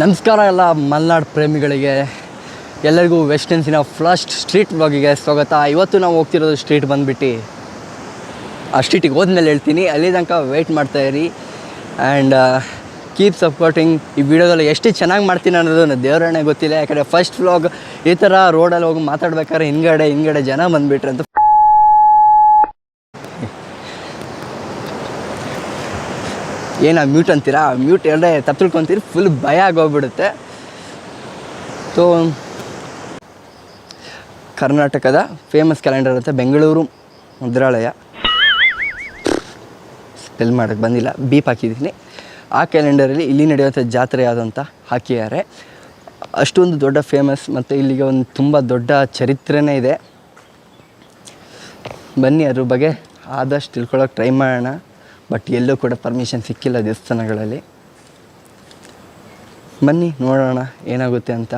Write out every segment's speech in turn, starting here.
ನಮಸ್ಕಾರ ಎಲ್ಲ ಮಲೆನಾಡು ಪ್ರೇಮಿಗಳಿಗೆ. ಎಲ್ಲರಿಗೂ ವೆಸ್ಟರ್ನ್ಸಿನ ಫಸ್ಟ್ ಸ್ಟ್ರೀಟ್ ಬ್ಲಾಗಿಗೆ ಸ್ವಾಗತ. ಇವತ್ತು ನಾವು ಹೋಗ್ತಿರೋದು ಸ್ಟ್ರೀಟ್ ಬಂದುಬಿಟ್ಟು, ಆ ಸ್ಟ್ರೀಟಿಗೆ ಹೋದ್ಮೇಲೆ ಹೇಳ್ತೀನಿ. ಅಲ್ಲಿ ತನಕ ವೆಯ್ಟ್ ಮಾಡ್ತಾಯಿರಿ ಆ್ಯಂಡ್ ಕೀಪ್ ಸಪೋರ್ಟಿಂಗ್ ಈ ವಿಡಿಯೋದಲ್ಲಿ ಎಷ್ಟು ಚೆನ್ನಾಗಿ ಮಾಡ್ತೀನಿ ಅನ್ನೋದು ನನ್ನ ದೇವರನ್ನೇ ಗೊತ್ತಿಲ್ಲ. ಯಾಕಂದರೆ ಫಸ್ಟ್ ವ್ಲಾಗ್ ಈ ಥರ ರೋಡಲ್ಲಿ ಹೋಗಿ ಮಾತಾಡ್ಬೇಕಾದ್ರೆ ಹಿಂಗಡೆ ಹಿಂಗಡೆ ಜನ ಬಂದುಬಿಟ್ರೆ ಅಂತ ಏನು ಮ್ಯೂಟ್ ಅಂತೀರಾ? ಮ್ಯೂಟ್ ಎರಡೇ ತಪ್ಪು ಫುಲ್ ಭಯ ಆಗೋಗ್ಬಿಡುತ್ತೆ. ಸೊ ಕರ್ನಾಟಕದ ಫೇಮಸ್ ಕ್ಯಾಲೆಂಡರ್ ಇರುತ್ತೆ ಬೆಂಗಳೂರು ಮುದ್ರಾಲಯ. ಸ್ಪೆಲ್ ಮಾಡೋಕ್ಕೆ ಬಂದಿಲ್ಲ ಬೀಪ್ ಹಾಕಿದ್ದೀನಿ. ಆ ಕ್ಯಾಲೆಂಡರಲ್ಲಿ ಇಲ್ಲಿ ನಡೆಯುವಂಥ ಜಾತ್ರೆ ಯಾವುದು ಅಂತ ಹಾಕಿದ್ದಾರೆ. ಅಷ್ಟೊಂದು ದೊಡ್ಡ ಫೇಮಸ್ ಮತ್ತು ಇಲ್ಲಿಗೆ ಒಂದು ತುಂಬ ದೊಡ್ಡ ಚರಿತ್ರೆನೇ ಇದೆ. ಬನ್ನಿ ಅದ್ರ ಬಗ್ಗೆ ಆದಷ್ಟು ತಿಳ್ಕೊಳ್ಳೋಕೆ ಟ್ರೈ ಮಾಡೋಣ. ಬಟ್ ಎಲ್ಲೂ ಕೂಡ ಪರ್ಮಿಷನ್ ಸಿಕ್ಕಿಲ್ಲ ದೇವಸ್ಥಾನಗಳಲ್ಲಿ. ಬನ್ನಿ ನೋಡೋಣ ಏನಾಗುತ್ತೆ ಅಂತ.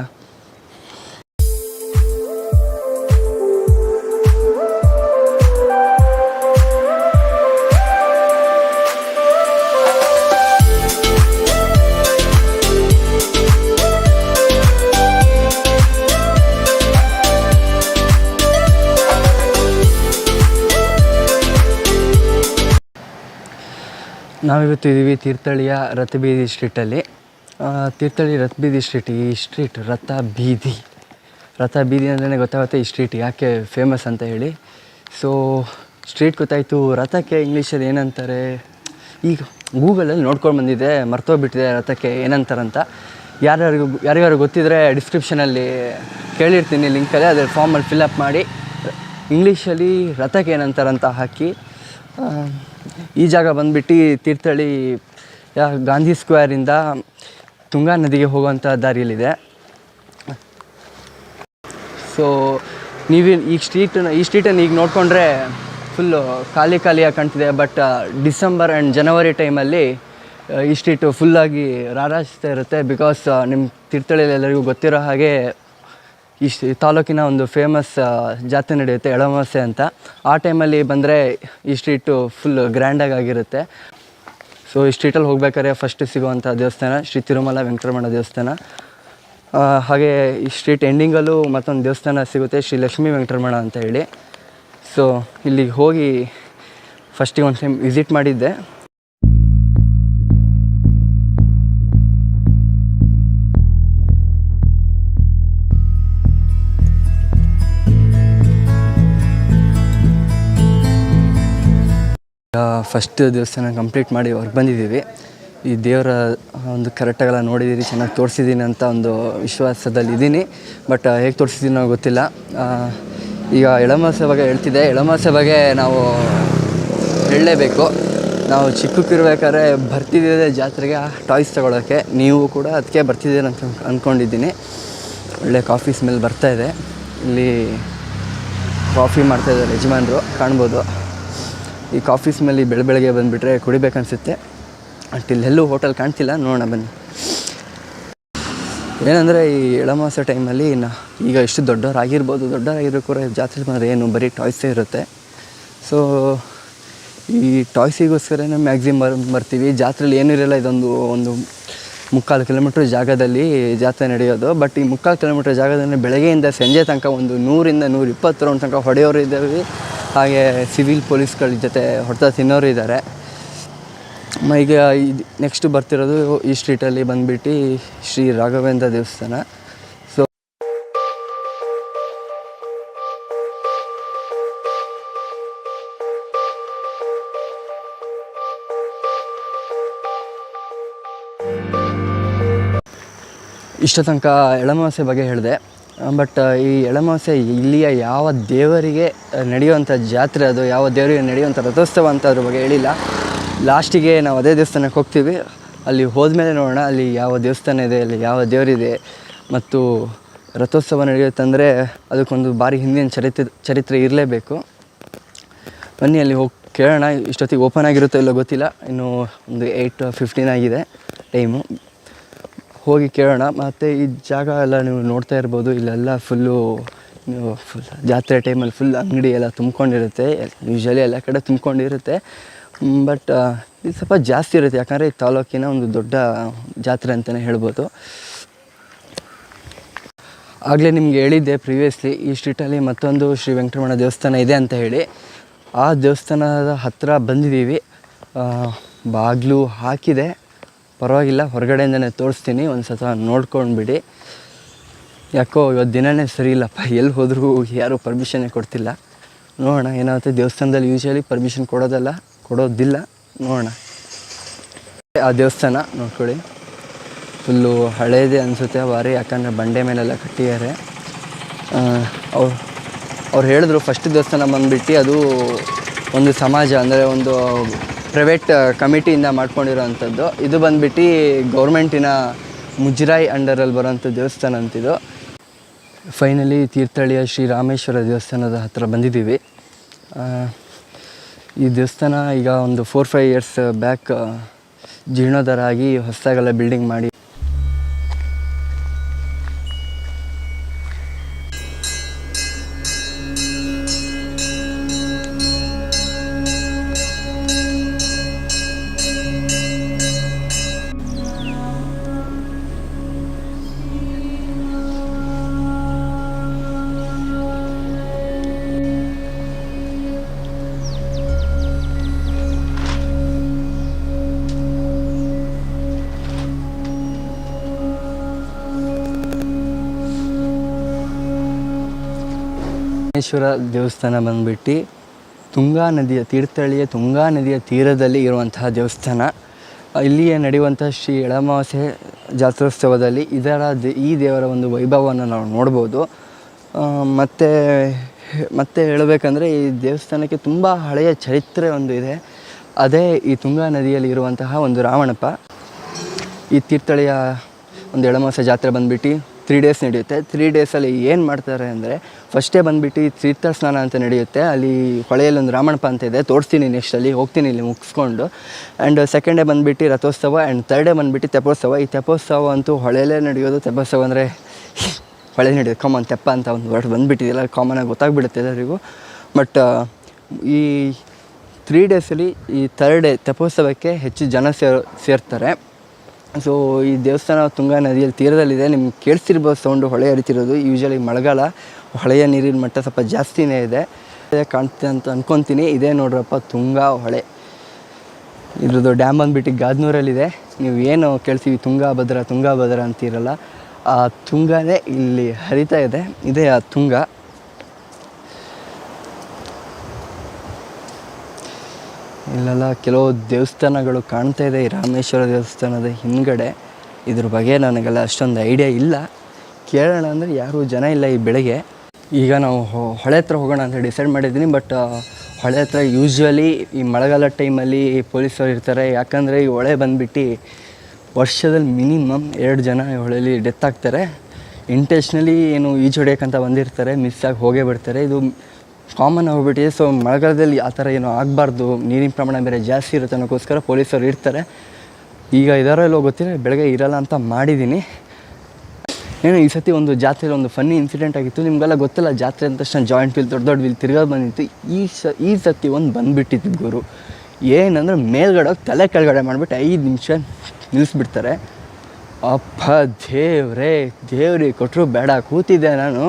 ನಾವಿವತ್ತು ಇದ್ದೀವಿ ತೀರ್ಥಹಳ್ಳಿಯ ರಥಬೀದಿ ಸ್ಟ್ರೀಟಲ್ಲಿ. ತೀರ್ಥಹಳ್ಳಿ ರಥಬೀದಿ ಸ್ಟ್ರೀಟ್, ಈ ಸ್ಟ್ರೀಟ್ ರಥ ಬೀದಿ ರಥ ಬೀದಿ ಅಂದ್ರೇ ಗೊತ್ತಾಗುತ್ತೆ ಈ ಸ್ಟ್ರೀಟ್ ಯಾಕೆ ಫೇಮಸ್ ಅಂತ ಹೇಳಿ. ಸೊ ಸ್ಟ್ರೀಟ್ ಗೊತ್ತಾಯಿತು, ರಥಕ್ಕೆ ಇಂಗ್ಲೀಷಲ್ಲಿ ಏನಂತಾರೆ? ಈಗ ಗೂಗಲಲ್ಲಿ ನೋಡ್ಕೊಂಡು ಬಂದಿದೆ, ಮರ್ತೋಗ್ಬಿಟ್ಟಿದೆ ರಥಕ್ಕೆ ಏನಂತಾರಂತ. ಯಾರ್ಯಾರಿಗೂ ಯಾರ್ಯಾರು ಗೊತ್ತಿದ್ರೆ ಡಿಸ್ಕ್ರಿಪ್ಷನಲ್ಲಿ ಕೇಳಿರ್ತೀನಿ ಲಿಂಕಲ್ಲಿ ಅದ್ರ ಫಾರ್ಮಲ್ಲಿ ಫಿಲಪ್ ಮಾಡಿ. ಇಂಗ್ಲೀಷಲ್ಲಿ ರಥಕ್ಕೆ ಏನಂತಾರಂತ ಹಾಕಿ. ಈ ಜಾಗ ಬಂದ್ಬಿಟ್ಟು ತೀರ್ಥಹಳ್ಳಿ ಗಾಂಧಿ ಸ್ಕ್ವೇರಿಂದ ತುಂಗಾ ನದಿಗೆ ಹೋಗುವಂಥ ದಾರಿಯಲ್ಲಿದೆ. ಸೊ ನೀವು ಈ ಸ್ಟ್ರೀಟನ್ನು ಈ ಸ್ಟ್ರೀಟನ್ನು ಈಗ ನೋಡಿಕೊಂಡ್ರೆ ಫುಲ್ಲು ಖಾಲಿ ಖಾಲಿಯಾಗಿ ಕಾಣ್ತಿದೆ ಬಟ್ ಡಿಸೆಂಬರ್ ಆ್ಯಂಡ್ ಜನವರಿ ಟೈಮಲ್ಲಿ ಈ ಸ್ಟ್ರೀಟು ಫುಲ್ಲಾಗಿ ರಾರಾಜಿಸ್ತಾ ಇರುತ್ತೆ ಬಿಕಾಸ್ ನಿಮ್ಮ ತೀರ್ಥಹಳ್ಳಿಯಲ್ಲಿ ಎಲ್ಲರಿಗೂ ಗೊತ್ತಿರೋ ಹಾಗೆ ಈ ತಾಲೂಕಿನ ಒಂದು ಫೇಮಸ್ ಜಾತ್ರೆ ನಡೆಯುತ್ತೆ ಎಳಮಾಸೆ ಅಂತ. ಆ ಟೈಮಲ್ಲಿ ಬಂದರೆ ಈ ಸ್ಟ್ರೀಟು ಫುಲ್ ಗ್ರ್ಯಾಂಡಾಗಿ ಆಗಿರುತ್ತೆ. ಸೊ ಈ ಸ್ಟ್ರೀಟಲ್ಲಿ ಹೋಗ್ಬೇಕಾದ್ರೆ ಫಸ್ಟ್ ಸಿಗುವಂಥ ದೇವಸ್ಥಾನ, ಶ್ರೀ ತಿರುಮಲ ವೆಂಕಟರಮಣ ದೇವಸ್ಥಾನ. ಹಾಗೆ ಈ ಸ್ಟ್ರೀಟ್ ಎಂಡಿಂಗಲ್ಲೂ ಮತ್ತೊಂದು ದೇವಸ್ಥಾನ ಸಿಗುತ್ತೆ, ಶ್ರೀ ಲಕ್ಷ್ಮೀ ವೆಂಕಟರಮಣ ಅಂತ ಹೇಳಿ. ಸೊ ಇಲ್ಲಿಗೆ ಹೋಗಿ ಫಸ್ಟಿಗೆ ಒಂದು ಟೈಮ್ ವಿಸಿಟ್ ಮಾಡಿದ್ದೆ. ಫಸ್ಟ್ ದೇವಸ್ಥಾನ ಕಂಪ್ಲೀಟ್ ಮಾಡಿ ಹೊರಗೆ ಬಂದಿದ್ದೀವಿ. ಈ ದೇವರ ಒಂದು ಕರೆಕ್ಟಾಗೆಲ್ಲ ನೋಡಿದ್ದೀರಿ ಚೆನ್ನಾಗಿ ತೋರಿಸಿದ್ದೀನಿ ಅಂತ ಒಂದು ವಿಶ್ವಾಸದಲ್ಲಿದ್ದೀನಿ ಬಟ್ ಹೇಗೆ ತೋರಿಸಿದ್ದೀನೋ ಗೊತ್ತಿಲ್ಲ. ಈಗ ಎಳಮಾಸೆ ಬಗ್ಗೆ ಹೇಳ್ತಿದ್ದೆ. ಎಳಮಾಸೆ ಬಗ್ಗೆ ನಾವು ಹೇಳಲೇಬೇಕು. ನಾವು ಚಿಕ್ಕಕ್ಕಿರ್ಬೇಕಾದ್ರೆ ಬರ್ತಿದ್ದೆ ಜಾತ್ರೆಗೆ ಟಾಯ್ಸ್ ತಗೊಳ್ಳೋಕ್ಕೆ ನೀವು ಕೂಡ ಅದಕ್ಕೆ ಬರ್ತಿದ್ದೀರ ಅಂತ ಅಂದ್ಕೊಂಡಿದ್ದೀನಿ ಒಳ್ಳೆ ಕಾಫಿ ಸ್ಮೆಲ್ ಬರ್ತಾ ಇದೆ. ಇಲ್ಲಿ ಕಾಫಿ ಮಾಡ್ತಾಯಿದ್ದಾರೆ ಯಜಮಾನರು. ಕಾಣ್ಬೋದು. ಈ ಕಾಫಿ ಸ್ಮೆಲ್ ಈ ಬೆಳ ಬೆಳಗ್ಗೆ ಬಂದುಬಿಟ್ರೆ ಕುಡಿಬೇಕನ್ಸುತ್ತೆ. ಅಟ್ ಇಲ್ಲೆಲ್ಲೂ ಹೋಟೆಲ್ ಕಾಣ್ತಿಲ್ಲ. ನೋಡೋಣ ಬನ್ನಿ. ಏನಂದರೆ ಈ ಎಳಮಾಸ ಟೈಮಲ್ಲಿ ನಾ ಈಗ ಎಷ್ಟು ದೊಡ್ಡವರಾಗಿರ್ಬೋದು. ದೊಡ್ಡವರಾಗಿರೋ ಕೂಡ ಜಾತ್ರೆ ಬಂದರೆ ಏನು ಬರೀ ಟಾಯ್ಸೇ ಇರುತ್ತೆ. ಸೊ ಈ ಟಾಯ್ಸಿಗೋಸ್ಕರನೇ ಮ್ಯಾಕ್ಸಿಮಮ್ ಬರ್, ಬರ್ತೀವಿ. ಜಾತ್ರೆಲಿ ಏನೂ ಇರಲ್ಲ. ಇದೊಂದು, ಒಂದು ಮುಕ್ಕಾಲು ಕಿಲೋಮೀಟ್ರ್ ಜಾಗದಲ್ಲಿ ಜಾತ್ರೆ ನಡೆಯೋದು. ಬಟ್ ಈ ಮುಕ್ಕಾಲು ಕಿಲೋಮೀಟ್ರ್ ಜಾಗದಲ್ಲಿ ಬೆಳಗ್ಗೆಯಿಂದ ಸಂಜೆ ತನಕ ಒಂದು ನೂರಿಂದ ನೂರ ಇಪ್ಪತ್ತು ರೌಂಡ್ ತನಕ ಹೊಡೆಯೋರು ಇದ್ದಾವೆ. ಹಾಗೆ ಸಿವಿಲ್ ಪೊಲೀಸ್ಗಳ ಜೊತೆ ಹೊಡೆತ ತಿನ್ನೋರು ಇದ್ದಾರೆ ಈಗ ನೆಕ್ಸ್ಟ್ ಬರ್ತಿರೋದು ಈ ಸ್ಟ್ರೀಟಲ್ಲಿ ಬಂದ್ಬಿಟ್ಟು ಶ್ರೀ ರಾಘವೇಂದ್ರ ದೇವಸ್ಥಾನ. ಸೊ ಇಷ್ಟ ತನಕ ಎಳಮಾಸೆ ಬಗ್ಗೆ ಹೇಳಿದೆ. ಬಟ್ ಈ ಎಳಮಾಸೆ ಇಲ್ಲಿಯ ಯಾವ ದೇವರಿಗೆ ನಡೆಯುವಂಥ ಜಾತ್ರೆ ಅದು, ಯಾವ ದೇವರಿಗೆ ನಡೆಯುವಂಥ ರಥೋತ್ಸವ ಅಂತ ಅದ್ರ ಬಗ್ಗೆ ಹೇಳಿಲ್ಲ. ಲಾಸ್ಟಿಗೆ ನಾವು ಅದೇ ದೇವಸ್ಥಾನಕ್ಕೆ ಹೋಗ್ತೀವಿ. ಅಲ್ಲಿ ಹೋದ್ಮೇಲೆ ನೋಡೋಣ, ಅಲ್ಲಿ ಯಾವ ದೇವಸ್ಥಾನ ಇದೆ, ಅಲ್ಲಿ ಯಾವ ದೇವರಿದೆ. ಮತ್ತು ರಥೋತ್ಸವ ನಡೆಯುತ್ತಂದರೆ ಅದಕ್ಕೊಂದು ಭಾರಿ ಹಿಂದಿನ ಚರಿತ್ರೆ ಚರಿತ್ರೆ ಇರಲೇಬೇಕು. ಬನ್ನಿ, ಅಲ್ಲಿ ಹೋಗಿ ಕೇಳೋಣ. ಇಷ್ಟೊತ್ತಿಗೆ ಓಪನ್ ಆಗಿರುತ್ತೋ ಇಲ್ಲೋ ಗೊತ್ತಿಲ್ಲ. ಇನ್ನು ಒಂದು ಏಯ್ಟ್ ಫಿಫ್ಟೀನ್ ಆಗಿದೆ ಟೈಮು. ಹೋಗಿ ಕೇಳೋಣ. ಮತ್ತು ಈ ಜಾಗ ಎಲ್ಲ ನೀವು ನೋಡ್ತಾ ಇರ್ಬೋದು. ಇಲ್ಲೆಲ್ಲ ಫುಲ್ಲು ಫುಲ್ ಜಾತ್ರೆ ಟೈಮಲ್ಲಿ ಫುಲ್ ಅಂಗಡಿ ಎಲ್ಲ ತುಂಬ್ಕೊಂಡಿರುತ್ತೆ. ಯೂಶ್ವಲಿ ಎಲ್ಲ ಕಡೆ ತುಂಬ್ಕೊಂಡಿರುತ್ತೆ. ಬಟ್ ಇದು ಸ್ವಲ್ಪ ಜಾಸ್ತಿ ಇರುತ್ತೆ. ಯಾಕಂದರೆ ಈ ತಾಲೂಕಿನ ಒಂದು ದೊಡ್ಡ ಜಾತ್ರೆ ಅಂತಲೇ ಹೇಳ್ಬೋದು. ಆಗಲೇ ನಿಮ್ಗೆ ಹೇಳಿದ್ದೆ ಪ್ರಿವಿಯಸ್ಲಿ ಈ ಸ್ಟ್ರೀಟಲ್ಲಿ ಮತ್ತೊಂದು ಶ್ರೀ ವೆಂಕಟರಮಣ ದೇವಸ್ಥಾನ ಇದೆ ಅಂತ ಹೇಳಿ. ಆ ದೇವಸ್ಥಾನದ ಹತ್ತಿರ ಬಂದಿದ್ದೀವಿ. ಬಾಗಿಲು ಹಾಕಿದೆ. ಪರವಾಗಿಲ್ಲ, ಹೊರಗಡೆಯಿಂದನೇ ತೋರಿಸ್ತೀನಿ ಒಂದು ಸತ ನೋಡ್ಕೊಂಡ್ಬಿಡಿ ಯಾಕೋ ಇವತ್ತು ದಿನವೇ ಸರಿ ಇಲ್ಲಪ್ಪ ಎಲ್ಲಿ ಹೋದರೂ ಯಾರೂ ಪರ್ಮಿಷನ್ನೇ ಕೊಡ್ತಿಲ್ಲ. ನೋಡೋಣ, ಏನಾಗುತ್ತೆ, ದೇವಸ್ಥಾನದಲ್ಲಿ ಯೂಶ್ವಲಿ ಪರ್ಮಿಷನ್ ಕೊಡೋದಲ್ಲ, ಕೊಡೋದಿಲ್ಲ, ನೋಡೋಣ. ಆ ದೇವಸ್ಥಾನ ನೋಡ್ಕೊಳ್ಳಿ. ಫುಲ್ಲು ಹಳೇದೇ ಅನಿಸುತ್ತೆ ಬಾರಿ ಯಾಕಂದರೆ ಬಂಡೆ ಮೇಲೆಲ್ಲ ಕಟ್ಟಿದ್ದಾರೆ. ಅವ್ರು ಅವ್ರು ಹೇಳಿದ್ರು ಫಸ್ಟ್ ದೇವಸ್ಥಾನ ಬಂದುಬಿಟ್ಟು ಅದು ಒಂದು ಸಮಾಜ, ಅಂದರೆ ಒಂದು ಪ್ರೈವೇಟ್ ಕಮಿಟಿಯಿಂದ ಮಾಡ್ಕೊಂಡಿರೋವಂಥದ್ದು. ಇದು ಬಂದುಬಿಟ್ಟು ಗೌರ್ಮೆಂಟಿನ ಮುಜರಾಯಿ ಅಂಡರಲ್ಲಿ ಬರೋಂಥ ದೇವಸ್ಥಾನ ಅಂತಿದು. ಫೈನಲಿ ತೀರ್ಥಹಳ್ಳಿಯ ಶ್ರೀ ರಾಮೇಶ್ವರ ದೇವಸ್ಥಾನದ ಹತ್ರ ಬಂದಿದ್ದೀವಿ. ಈ ದೇವಸ್ಥಾನ ಈಗ ಒಂದು ಫೋರ್ ಫೈವ್ ಇಯರ್ಸ್ ಬ್ಯಾಕ್ ಜೀರ್ಣೋದ್ಧಾರ ಆಗಿ ಹೊಸದಾಗೆಲ್ಲ ಬಿಲ್ಡಿಂಗ್ ಮಾಡಿ ರಾಮೇಶ್ವರ ದೇವಸ್ಥಾನ ಬಂದ್ಬಿಟ್ಟು ತುಂಗಾ ನದಿಯ ತೀರ್ಥಹಳ್ಳಿಯ ತುಂಗಾ ನದಿಯ ತೀರದಲ್ಲಿ ಇರುವಂತಹ ದೇವಸ್ಥಾನ. ಇಲ್ಲಿಯೇ ನಡೆಯುವಂಥ ಶ್ರೀ ಎಳಮಾವಾಸ್ಯೆ ಜಾತ್ರೋತ್ಸವದಲ್ಲಿ ಇದರ ಈ ದೇವರ ಒಂದು ವೈಭವವನ್ನು ನಾವು ನೋಡ್ಬೋದು. ಮತ್ತು, ಮತ್ತೆ ಹೇಳಬೇಕಂದ್ರೆ ಈ ದೇವಸ್ಥಾನಕ್ಕೆ ತುಂಬ ಹಳೆಯ ಚರಿತ್ರೆ ಒಂದು ಇದೆ. ಅದೇ ಈ ತುಂಗಾ ನದಿಯಲ್ಲಿ ಇರುವಂತಹ ಒಂದು ರಾವಣಪ್ಪ. ಈ ತೀರ್ಥಹಳ್ಳಿಯ ಒಂದು ಎಳಮಾಸ ಜಾತ್ರೆ ಬಂದ್ಬಿಟ್ಟು ತ್ರೀ ಡೇಸ್ ನಡೆಯುತ್ತೆ. ತ್ರೀ ಡೇಸಲ್ಲಿ ಏನು ಮಾಡ್ತಾರೆ ಅಂದರೆ ಫಸ್ಟೇ ಬಂದುಬಿಟ್ಟು ಈ ತೀರ್ಥ ಸ್ನಾನ ಅಂತ ನಡೆಯುತ್ತೆ. ಅಲ್ಲಿ ಹೊಳೆಯಲ್ಲಿ ಒಂದು ರಾಮಣಪ್ಪ ಅಂತ ಇದೆ, ತೋರಿಸ್ತೀನಿ ನೆಕ್ಸ್ಟಲ್ಲಿ ಹೋಗ್ತೀನಿ ಇಲ್ಲಿ ಮುಗಿಸ್ಕೊಂಡು. ಆ್ಯಂಡ್ ಸೆಕೆಂಡ್ ಡೇ ಬಂದ್ಬಿಟ್ಟು ರಥೋತ್ಸವ ಆ್ಯಂಡ್ ಥರ್ಡ್ ಡೇ ಬಂದುಬಿಟ್ಟು ತೆಪೋತ್ಸವ. ಈ ತೆಪೋತ್ಸವ ಅಂತೂ ಹೊಳೆಯಲ್ಲೇ ನಡೆಯೋದು. ತೆಪೋತ್ಸವ ಅಂದರೆ ಹೊಳೆ ನಡೆಯೋದು. ಕಾಮನ್ ತೆಪ್ಪ ಅಂತ ಒಂದು ವರ್ಡ್ ಬಂದುಬಿಟ್ಟಿದೆಯಲ್ಲ ಕಾಮನಾಗಿ ಗೊತ್ತಾಗ್ಬಿಡುತ್ತೆ ಎಲ್ಲರಿಗೂ. ಬಟ್ ಈ ತ್ರೀ ಡೇಸಲ್ಲಿ ಈ ಥರ್ಡ್ ಡೇ ತೆಪೋತ್ಸವಕ್ಕೆ ಹೆಚ್ಚು ಜನ ಸೇರ್, ಸೇರ್ತಾರೆ. ಸೊ ಈ ದೇವಸ್ಥಾನ ತುಂಗಾ ನದಿಯಲ್ಲಿ ತೀರದಲ್ಲಿದೆ. ನಿಮ್ಗೆ ಕೇಳಿಸ್ತಿರ್ಬೋದು ಸೌಂಡು ಹೊಳೆ ಹರಿತಿರೋದು. ಯೂಶಲಿ ಮಳೆಗಾಲ, ಹೊಳೆಯ ನೀರಿನ ಮಟ್ಟ ಸ್ವಲ್ಪ ಜಾಸ್ತಿನೇ ಇದೆ. ಅದೇ ಕಾಣ್ತಿದೆ ಅಂತ ಅಂದ್ಕೊತೀನಿ ಇದೇ ನೋಡ್ರಪ್ಪ, ತುಂಗಾ ಹೊಳೆ. ಇದ್ರದ್ದು ಡ್ಯಾಮ್ ಬಂದುಬಿಟ್ಟು ಗಾದ್ನೂರಲ್ಲಿದೆ. ನೀವು ಏನು ಕೇಳ್ತೀವಿ ತುಂಗಾಭದ್ರ ತುಂಗಾಭದ್ರ ಅಂತೀರಲ್ಲ, ಆ ತುಂಗಾನೇ ಇಲ್ಲಿ ಹರಿತಾ ಇದೆ. ಇದೇ ಆ ತುಂಗ. ಇಲ್ಲೆಲ್ಲ ಕೆಲವು ದೇವಸ್ಥಾನಗಳು ಕಾಣ್ತಾ ಇದೆ. ರಾಮೇಶ್ವರ ದೇವಸ್ಥಾನದ ಹಿಂದ್ಗಡೆ. ಇದ್ರ ಬಗ್ಗೆ ನನಗೆಲ್ಲ ಅಷ್ಟೊಂದು ಐಡಿಯಾ ಇಲ್ಲ. ಕೇಳೋಣ ಅಂದರೆ ಯಾರೂ ಜನ ಇಲ್ಲ ಈ ಬೆಳಗ್ಗೆ. ಈಗ ನಾವು ಹೊಳೆ ಹತ್ರ ಹೋಗೋಣ ಅಂತ ಡಿಸೈಡ್ ಮಾಡಿದ್ದೀನಿ. ಬಟ್ ಹೊಳೆ ಹತ್ರ ಯೂಶ್ವಲಿ ಈ ಮಳೆಗಾಲ ಟೈಮಲ್ಲಿ ಪೊಲೀಸರು ಇರ್ತಾರೆ. ಯಾಕಂದರೆ ಈ ಹೊಳೆ ಬಂದುಬಿಟ್ಟು ವರ್ಷದಲ್ಲಿ ಮಿನಿಮಮ್ ಎರಡು ಜನ ಈ ಹೊಳೆಯಲ್ಲಿ ಡೆತ್ ಆಗ್ತಾರೆ. ಇಂಟೆನ್ಷನಲಿ ಏನು ಈಜು ಹೊಡೆಯೋಕ್ಕಂತ ಬಂದಿರ್ತಾರೆ. ಮಿಸ್ ಆಗಿ ಹೋಗೇ ಬಿಡ್ತಾರೆ ಇದು ಕಾಮನ್ ಆಗಿಬಿಟ್ಟಿದೆ ಸೊ ಮಳೆಗಾಲದಲ್ಲಿ ಆ ಥರ ಏನೂ ಆಗಬಾರ್ದು, ನೀರಿನ ಪ್ರಮಾಣ ಬೇರೆ ಜಾಸ್ತಿ ಇರುತ್ತೆ ಅನ್ನೋಕ್ಕೋಸ್ಕರ ಪೊಲೀಸರು ಇರ್ತಾರೆ. ಈಗ ಇದಾರೋ ಇಲ್ಲೋ ಗೊತ್ತಿಲ್ಲ, ಬೆಳಗ್ಗೆ ಇರಲ್ಲ ಅಂತ ಮಾಡಿದ್ದೀನಿ. ಏನೋ ಈ ಸತಿ ಒಂದು ಜಾತ್ರೆಯಲ್ಲಿ ಒಂದು ಫನ್ನಿ ಇನ್ಸಿಡೆಂಟ್ ಆಗಿತ್ತು, ನಿಮಗೆಲ್ಲ ಗೊತ್ತಿಲ್ಲ, ಜಾತ್ರೆ ಅಂದ ತಕ್ಷಣ ಜಾಯಿಂಟ್ ಫೀಲ್ ದೊಡ್ಡ ದೊಡ್ಡ ವೀಲ್ ತಿರ್ಗಾ ಬಂದಿತ್ತು. ಈ ಸ, ಈ ಸತಿ ಒಂದು ಬಂದುಬಿಟ್ಟಿತ್ತು ಗುರು. ಏನಂದ್ರೆ ಮೇಲ್ಗಡೆ ತಲೆ ಕೆಳಗಡೆ ಮಾಡಿಬಿಟ್ಟು ಐದು ನಿಮಿಷ ನಿಲ್ಲಿಸ್ಬಿಡ್ತಾರೆ ಅಪ್ಪ ದೇವ್ರೇ, ದೇವ್ರಿಗೆ ಕೊಟ್ಟರು ಬೇಡ, ಕೂತಿದ್ದೆ ನಾನು.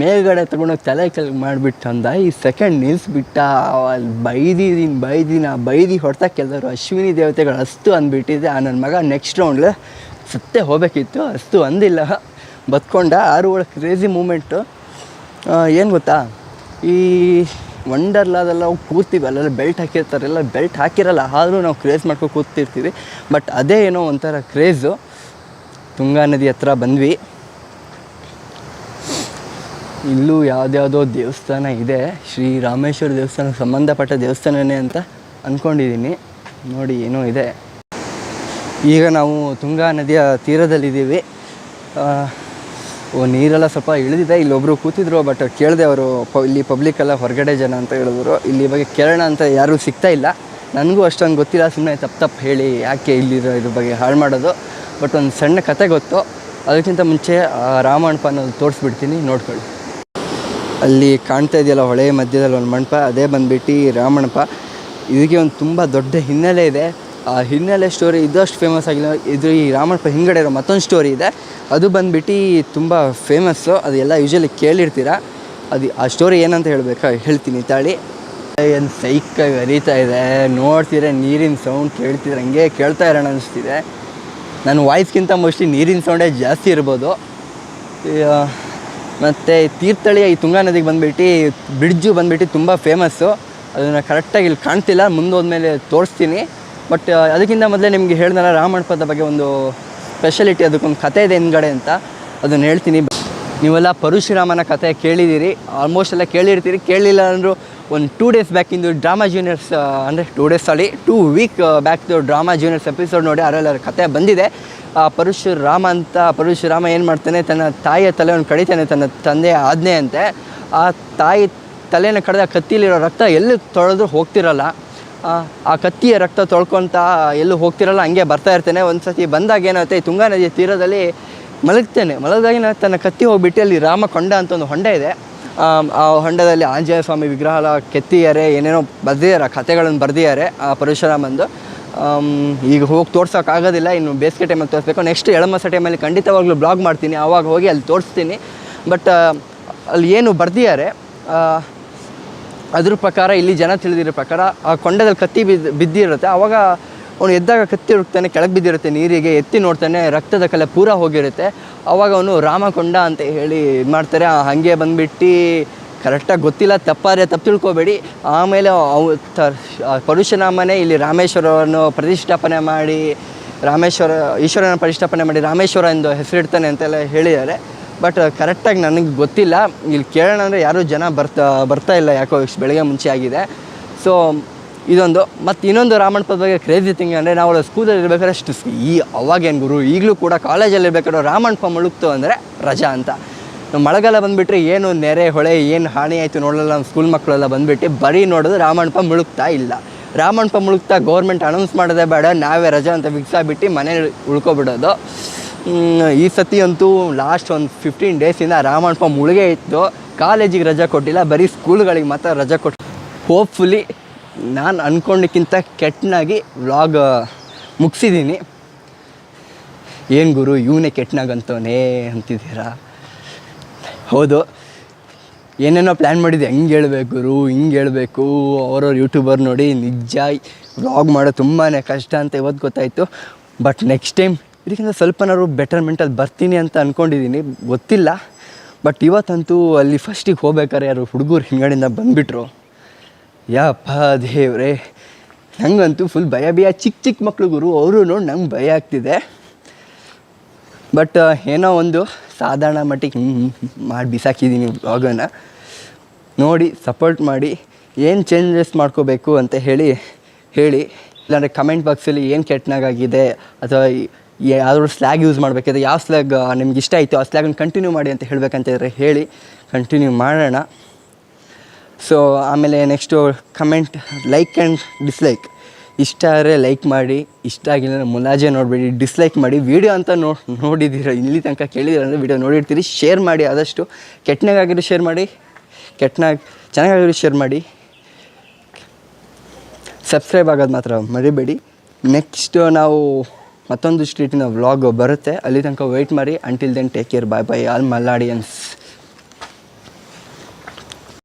ಮೇಲ್ಗಡೆ ತೊಗೊಂಡೋಗಿ ತಲೆ ಕೆಳಗೆ ಮಾಡಿಬಿಟ್ಟು ಅಂದ. ಈ ಸೆಕೆಂಡ್ ನಿಲ್ಲಿಸ್ಬಿಟ್ಟ ಅಲ್ಲಿ ಬೈದಿದ್ದೀನಿ ಬೈದಿನ ಬೈದಿ ಹೊಡೆತ ಕೆಲವರು ಅಶ್ವಿನಿ ದೇವತೆಗಳು ಅಷ್ಟು ಅಂದ್ಬಿಟ್ಟಿದ್ದೆ ಆ ನನ್ನ ಮಗ ನೆಕ್ಸ್ಟ್ ರೌಂಡ್ಲೆ ಸತ್ತೇ ಹೋಗಬೇಕಿತ್ತು. ಅಸ್ತು ಅಂದಿಲ್ಲ. ಬದ್ಕೊಂಡ ಆರು ಒಳಗೆ ಕ್ರೇಜಿ ಮೂಮೆಂಟು ಏನು ಗೊತ್ತಾ? ಈ ವಂಡರ್ಲಾದೆಲ್ಲ ನಾವು ಕೂರ್ತೀವಿ ಅಲ್ಲೆಲ್ಲ ಬೆಲ್ಟ್ ಹಾಕಿರ್ತಾರೆಲ್ಲ ಬೆಲ್ಟ್ ಹಾಕಿರಲ್ಲ. ಆದರೂ ನಾವು ಕ್ರೇಜ್ ಮಾಡ್ಕೊಂಡು ಕೂತಿರ್ತೀವಿ. ಬಟ್ ಅದೇ ಏನೋ ಒಂಥರ ಕ್ರೇಜು ತುಂಗಾ ನದಿ ಹತ್ರ ಬಂದ್ವಿ. ಇಲ್ಲೂ ಯಾವುದ್ಯಾವುದೋ ದೇವಸ್ಥಾನ ಇದೆ. ಶ್ರೀ ರಾಮೇಶ್ವರ ದೇವಸ್ಥಾನಕ್ಕೆ ಸಂಬಂಧಪಟ್ಟ ದೇವಸ್ಥಾನವೇ ಅಂತ ಅಂದ್ಕೊಂಡಿದ್ದೀನಿ ನೋಡಿ ಏನೋ ಇದೆ. ಈಗ ನಾವು ತುಂಗಾ ನದಿಯ ತೀರದಲ್ಲಿದ್ದೀವಿ. ಓ, ನೀರೆಲ್ಲ ಸ್ವಲ್ಪ ಇಳಿದಿದೆ. ಇಲ್ಲೊಬ್ಬರು ಕೂತಿದ್ರು ಬಟ್ ಕೇಳಿದೆ ಅವರು, ಪ, ಇಲ್ಲಿ ಪಬ್ಲಿಕ್ ಎಲ್ಲ ಹೊರಗಡೆ ಜನ ಅಂತ ಹೇಳಿದ್ರು. ಇಲ್ಲಿ ಬಗ್ಗೆ ಕೇಳೋಣ ಅಂತ ಯಾರೂ ಸಿಗ್ತಾ ಇಲ್ಲ. ನನಗೂ ಅಷ್ಟೊಂದು ಗೊತ್ತಿಲ್ಲ. ಸುಮ್ಮನೆ ತಪ್ಪು ತಪ್ಪು ಹೇಳಿ ಯಾಕೆ ಇಲ್ಲಿರೋ ಇದ್ರ ಬಗ್ಗೆ ಹಾಳು ಮಾಡೋದು. ಬಟ್ ಒಂದು ಸಣ್ಣ ಕತೆ ಗೊತ್ತು. ಅದಕ್ಕಿಂತ ಮುಂಚೆ ರಾಮಣ್ಣ ರಾಮಣ್ಣಪ್ಪ ಅನ್ನೋದು ತೋರಿಸ್ಬಿಡ್ತೀನಿ. ನೋಡ್ಕೊಳ್ಳಿ. ಅಲ್ಲಿ ಕಾಣ್ತಾ ಇದೆಯಲ್ಲ ಹೊಳೆ ಮಧ್ಯದಲ್ಲಿ ಒಂದು ಮಂಟಪ, ಅದೇ ಬಂದ್ಬಿಟ್ಟು ರಾಮಣ್ಣಪ್ಪ ಇದಕ್ಕೆ ಒಂದು ತುಂಬ ದೊಡ್ಡ ಹಿನ್ನೆಲೆ ಇದೆ. ಆ ಹಿನ್ನೆಲೆ ಸ್ಟೋರಿ ಇದಷ್ಟು ಫೇಮಸ್ ಆಗಿಲ್ಲ. ಇದು ಈ ರಾಮಣಪ ಹಿಂಗಡೆ ಇರೋ ಮತ್ತೊಂದು ಸ್ಟೋರಿ ಇದೆ. ಅದು ಬಂದ್ಬಿಟ್ಟು ತುಂಬ ಫೇಮಸ್ಸು ಅದು ಎಲ್ಲ ಯೂಶಲಿ ಕೇಳಿರ್ತೀರ? ಅದು ಆ ಸ್ಟೋರಿ ಏನಂತ ಹೇಳಬೇಕಾ? ಹೇಳ್ತೀನಿ ತಾಳಿ. ಏನು ಸೈಕಾಗಿ ಹರಿತಾ ಇದೆ. ನೋಡ್ತಿದ್ರೆ ನೀರಿನ ಸೌಂಡ್ ಕೇಳ್ತಿದ್ರೆ ಹಂಗೆ ಕೇಳ್ತಾ ಇರೋಣ ಅನಿಸ್ತಿದೆ. ನನ್ನ ವಾಯ್ಸ್ಗಿಂತ ಮೋಸ್ಟ್ಲಿ ನೀರಿನ ಸೌಂಡೇ ಜಾಸ್ತಿ ಇರ್ಬೋದು. ಮತ್ತು ತೀರ್ಥಹಳ್ಳಿಯ ಈ ತುಂಗಾ ನದಿಗೆ ಬಂದುಬಿಟ್ಟು, ಬ್ರಿಡ್ಜು ಬಂದುಬಿಟ್ಟು ತುಂಬ ಫೇಮಸ್ಸು ಅದನ್ನು ಕರೆಕ್ಟಾಗಿ ಇಲ್ಲಿ ಕಾಣ್ತಿಲ್ಲ ಮುಂದೋದ್ಮೇಲೆ ತೋರಿಸ್ತೀನಿ. ಬಟ್ ಅದಕ್ಕಿಂತ ಮೊದಲೇ ನಿಮಗೆ ಹೇಳ್ದಲ್ಲ ರಾಮಣಪದ ಬಗ್ಗೆ ಒಂದು ಸ್ಪೆಷಲಿಟಿ ಅದಕ್ಕೊಂದು ಕತೆ ಇದೆ ಹಿಂದ್ಗಡೆ ಅಂತ. ಅದನ್ನು ಹೇಳ್ತೀನಿ. ನೀವೆಲ್ಲ ಪರಶುರಾಮನ ಕತೆ ಕೇಳಿದ್ದೀರಿ. ಆಲ್ಮೋಸ್ಟ್ ಎಲ್ಲ ಕೇಳಿರ್ತೀರಿ. ಕೇಳಲಿಲ್ಲ ಅಂದರೂ ಒಂದು ಟೂ ಡೇಸ್ ಬ್ಯಾಕಿಂದು ಡ್ರಾಮಾ ಜೂನಿಯರ್ಸ್ ಅಂದರೆ two days sorry two week ಬ್ಯಾಕ್ದು drama juniors episode ನೋಡಿ ಅದರಲ್ಲಿ ಕತೆ ಬಂದಿದೆ. ಆ ಪರಶುರಾಮ ಅಂತ ಪರಶುರಾಮ ಏನು ಮಾಡ್ತಾನೆ ತನ್ನ ತಾಯಿಯ ತಲೆಯನ್ನು ಕಡಿತಾನೆ ತನ್ನ ತಂದೆಯ ಆಜ್ಞೆ ಅಂತೆ. ಆ ತಾಯಿ ತಲೆಯನ್ನು ಕಡಿದ ಕತ್ತಿಲಿರೋ ರಕ್ತ ಎಲ್ಲಿ ತೊಳೆದ್ರೂ ಹೋಗ್ತಿರಲ್ಲ. ಆ, ಕತ್ತಿಯ ರಕ್ತ ತೊಳ್ಕೊತ ಎಲ್ಲೂ ಹೋಗ್ತಿರಲ್ಲ ಹಂಗೆ ಬರ್ತಾ ಇರ್ತಾನೆ. ಒಂದು ಸತಿ ಬಂದಾಗ ಏನಾಗುತ್ತೆ ತುಂಗಾ ನದಿಯ ತೀರದಲ್ಲಿ ಮಲಗ್ತಾನೆ. ಮಲಗಿದಾಗ ತನ್ನ ಕತ್ತಿ ಹೋಗಿಬಿಟ್ಟು ಅಲ್ಲಿ ರಾಮಕೊಂಡ ಅಂತ ಒಂದು ಹೊಂಡ ಇದೆ. ಆ ಹೊಂಡದಲ್ಲಿ ಆಂಜನೇಯ ಸ್ವಾಮಿ ವಿಗ್ರಹ ಕೆತ್ತಿದ್ದಾರೆ, ಏನೇನೋ ಬರೆದಿದ್ದಾರೆ ಕತೆಗಳನ್ನು ಬರೆದಿದ್ದಾರೆ, ಆ ಪರಶುರಾಮಂದು ಈಗ ಹೋಗಿ ತೋರ್ಸೋಕ್ಕಾಗೋದಿಲ್ಲ, ಇನ್ನು ಬೇಸಿಗೆ ಟೈಮಲ್ಲಿ ತೋರಿಸ್ಬೇಕು. ನೆಕ್ಸ್ಟ್ ಎಳಮಸ ಟೈಮಲ್ಲಿ ಖಂಡಿತವಾಗ್ಲೂ ಬ್ಲಾಗ್ ಮಾಡ್ತೀನಿ, ಆವಾಗ ಹೋಗಿ ಅಲ್ಲಿ ತೋರಿಸ್ತೀನಿ. ಬಟ್ ಅಲ್ಲಿ ಏನು ಬರ್ದಿದ್ದಾರೆ ಅದ್ರ ಪ್ರಕಾರ ಇಲ್ಲಿ ಜನ ತಿಳಿದಿರೋ ಪ್ರಕಾರ ಆ ಕೊಂಡದಲ್ಲಿ ಕತ್ತಿ ಬಿದ್ದು ಬಿದ್ದಿರುತ್ತೆ. ಆವಾಗ ಅವನು ಎದ್ದಾಗ ಕತ್ತಿ ಹುಡುಕ್ತಾನೆ, ಕೆಳಗೆ ಬಿದ್ದಿರುತ್ತೆ ನೀರಿಗೆ, ಎತ್ತಿ ನೋಡ್ತಾನೆ, ರಕ್ತದ ಕಲೆ ಪೂರ ಹೋಗಿರುತ್ತೆ. ಆವಾಗ ಅವನು ರಾಮಕೊಂಡ ಅಂತ ಹೇಳಿ ಇದು ಮಾಡ್ತಾರೆ. ಹಾಗೆ ಬಂದ್ಬಿಟ್ಟು ಕರೆಕ್ಟಾಗಿ ಗೊತ್ತಿಲ್ಲ, ತಪ್ಪಾದ್ರೆ ತಪ್ಪು ತಿಳ್ಕೊಬೇಡಿ. ಆಮೇಲೆ ಅವು ತ ಪರಶುರಾಮನೇ ಇಲ್ಲಿ ರಾಮೇಶ್ವರವನ್ನು ಪ್ರತಿಷ್ಠಾಪನೆ ಮಾಡಿ, ರಾಮೇಶ್ವರ ಈಶ್ವರನ ಪ್ರತಿಷ್ಠಾಪನೆ ಮಾಡಿ ರಾಮೇಶ್ವರ ಎಂದು ಹೆಸರಿಡ್ತಾನೆ ಅಂತೆಲ್ಲ ಹೇಳಿದ್ದಾರೆ. ಬಟ್ ಕರೆಕ್ಟಾಗಿ ನನಗೆ ಗೊತ್ತಿಲ್ಲ. ಇಲ್ಲಿ ಕೇಳೋಣ ಅಂದರೆ ಯಾರೂ ಜನ ಬರ್ತಾ ಬರ್ತಾ ಇಲ್ಲ, ಯಾಕೋ ಬೆಳಗ್ಗೆ ಮುಂಚೆ ಆಗಿದೆ. ಸೊ ಇದೊಂದು, ಮತ್ತು ಇನ್ನೊಂದು ರಾಮಣ್ಪದ ಬಗ್ಗೆ ಕ್ರೇಜಿ ಥಿಂಗ್ ಅಂದರೆ ನಾವು ಸ್ಕೂಲಲ್ಲಿ ಇರ್ಬೇಕಾದ್ರೆ ಅಷ್ಟು ಈ ಅವಾಗೇನು ಗುರು, ಈಗಲೂ ಕೂಡ ಕಾಲೇಜಲ್ಲಿ ಇರ್ಬೇಕಾದ್ರೆ ರಾಮಣ್ಣ ಮುಳುಗ್ತು ಅಂದರೆ ರಜಾ ಅಂತ. ನಮ್ಮ ಮಳೆಗಾಲ ಬಂದುಬಿಟ್ರೆ ಏನು ನೆರೆ, ಹೊಳೆ, ಏನು ಹಾನಿ ಆಯಿತು ನೋಡಲ್ಲ ನಮ್ಮ ಸ್ಕೂಲ್ ಮಕ್ಕಳೆಲ್ಲ ಬಂದುಬಿಟ್ಟು ಬರೀ ನೋಡೋದು ರಾಮಣ್ಣಪ್ಪ ಮುಳುಗ್ತಾ ಇಲ್ಲ. ರಾಮಣ್ಣಪ್ಪ ಮುಳುಗ್ತಾ ಗೌರ್ಮೆಂಟ್ ಅನೌನ್ಸ್ ಮಾಡೋದೇ ಬೇಡ, ನಾವೇ ರಜಾ ಅಂತ ಫಿಕ್ಸ್ ಆಗಿಬಿಟ್ಟು ಮನೆ ಉಳ್ಕೊಬಿಡೋದು. ಈ ಸತಿ ಅಂತೂ ಲಾಸ್ಟ್ ಒಂದು ಫಿಫ್ಟೀನ್ ಡೇಸಿಂದ ರಾಮಣ್ಣಪ್ಪ ಮುಳುಗೇ ಇತ್ತು. ಕಾಲೇಜಿಗೆ ರಜಾ ಕೊಟ್ಟಿಲ್ಲ, ಬರೀ ಸ್ಕೂಲ್ಗಳಿಗೆ ಮಾತ್ರ ರಜಾ ಕೊಟ್ಟು ಹೋಪ್ಫುಲಿ ನಾನು ಅಂದ್ಕೊಂಡಕ್ಕಿಂತ ಕೆಟ್ಟನಾಗಿ ವ್ಲಾಗ್ ಮುಗಿಸಿದ್ದೀನಿ ಏನು ಗುರು, ಇವನೇ ಕೆಟ್ಟನಾಗಂತವನೇ ಅಂತಿದ್ದೀರಾ? ಹೌದು. ಏನೇನೋ ಪ್ಲ್ಯಾನ್ ಮಾಡಿದ್ದೆ. ಹೆಂಗೆ ಹೇಳ್ಬೇಕು ಗುರು, ಹಿಂಗೆ ಹೇಳಬೇಕು. ಅವರವ್ರ ಯೂಟ್ಯೂಬರ್ ನೋಡಿ ನಿಜ ವ್ಲಾಗ್ ಮಾಡೋದು ತುಂಬಾ ಕಷ್ಟ ಅಂತ ಇವತ್ತು ಗೊತ್ತಾಯಿತು. ಬಟ್ ನೆಕ್ಸ್ಟ್ ಟೈಮ್ ಇದಕ್ಕಿಂತ ಸ್ವಲ್ಪನಾದ್ರು ಬೆಟರ್ಮೆಂಟಲ್ಲಿ ಬರ್ತೀನಿ ಅಂತ ಅಂದ್ಕೊಂಡಿದ್ದೀನಿ ಗೊತ್ತಿಲ್ಲ. ಬಟ್ ಇವತ್ತಂತೂ ಅಲ್ಲಿ ಫಸ್ಟಿಗೆ ಹೋಗ್ಬೇಕಾದ್ರೆ ಯಾರು ಹುಡುಗರು ಹಿಂಗಡೆಯಿಂದ ಬಂದುಬಿಟ್ರು. ಯಪ್ಪ ದೇವ್ರೆ. ನಂಗಂತೂ ಫುಲ್ ಭಯ ಭಯ. ಚಿಕ್ಕ ಚಿಕ್ಕ ಮಕ್ಳು ಗುರು, ಅವರು ನೋಡಿ ನಂಗೆ ಭಯ ಆಗ್ತಿದೆ. ಬಟ್ ಏನೋ ಒಂದು ಸಾಧಾರಣ ಮಟ್ಟಿಗೆ ಮಾಡಿ ಬಿಸಾಕಿದ್ದೀನಿ ಬ್ಲಾಗನ್ನು ನೋಡಿ ಸಪೋರ್ಟ್ ಮಾಡಿ, ಏನು ಚೇಂಜಸ್ ಮಾಡ್ಕೋಬೇಕು ಅಂತ ಹೇಳಿ ಹೇಳಿ. ಇಲ್ಲಾಂದರೆ ಕಮೆಂಟ್ ಬಾಕ್ಸಲ್ಲಿ ಏನು ಕೆಟ್ಟನಾಗಾಗಿದೆ, ಅಥವಾ ಯಾವ್ದಾದ್ರು ಸ್ಲ್ಯಾಗ್ ಯೂಸ್ ಮಾಡಬೇಕಿದ್ರೆ, ಯಾವ ಸ್ಲ್ಯಾಗ್ ನಿಮ್ಗೆ ಇಷ್ಟ ಆಯಿತು, ಆ ಸ್ಲ್ಯಾಗನ್ನು ಕಂಟಿನ್ಯೂ ಮಾಡಿ ಅಂತ ಹೇಳಬೇಕಂತ ಇದ್ರೆ ಹೇಳಿ ಕಂಟಿನ್ಯೂ ಮಾಡೋಣ. ಸೊ ಆಮೇಲೆ next comment like and dislike ಇಷ್ಟ ಆದರೆ ಲೈಕ್ ಮಾಡಿ, ಇಷ್ಟ ಆಗಿಲ್ಲ ಮುಲಾಜೆ ನೋಡಬೇಡಿ ಡಿಸ್ಲೈಕ್ ಮಾಡಿ ವೀಡಿಯೋ ಅಂತ ನೋ ನೋಡಿದ್ದೀರ ಇಲ್ಲಿ ತನಕ ಕೇಳಿದ್ರೆ ಅಂದರೆ ವೀಡಿಯೋ ನೋಡಿರ್ತೀರಿ. ಶೇರ್ ಮಾಡಿ ಆದಷ್ಟು ಕೆಟ್ಟನಾಗಿರೋ ಶೇರ್ ಮಾಡಿ, ಕೆಟ್ಟನಾಗಿ ಚೆನ್ನಾಗಾಗಿರೋ ಶೇರ್ ಮಾಡಿ. ಸಬ್ಸ್ಕ್ರೈಬ್ ಆಗೋದು ಮಾತ್ರ ಮರಿಬೇಡಿ. ನೆಕ್ಸ್ಟ್ ನಾವು ಮತ್ತೊಂದು ಸ್ಟ್ರೀಟಿನ ವ್ಲಾಗ್ ಬರುತ್ತೆ. ಅಲ್ಲಿ ತನಕ ವೆಯ್ಟ್ ಮಾಡಿ. Until then take care bye bye all ಮಲ್ಲಾಡಿಯನ್ಸ್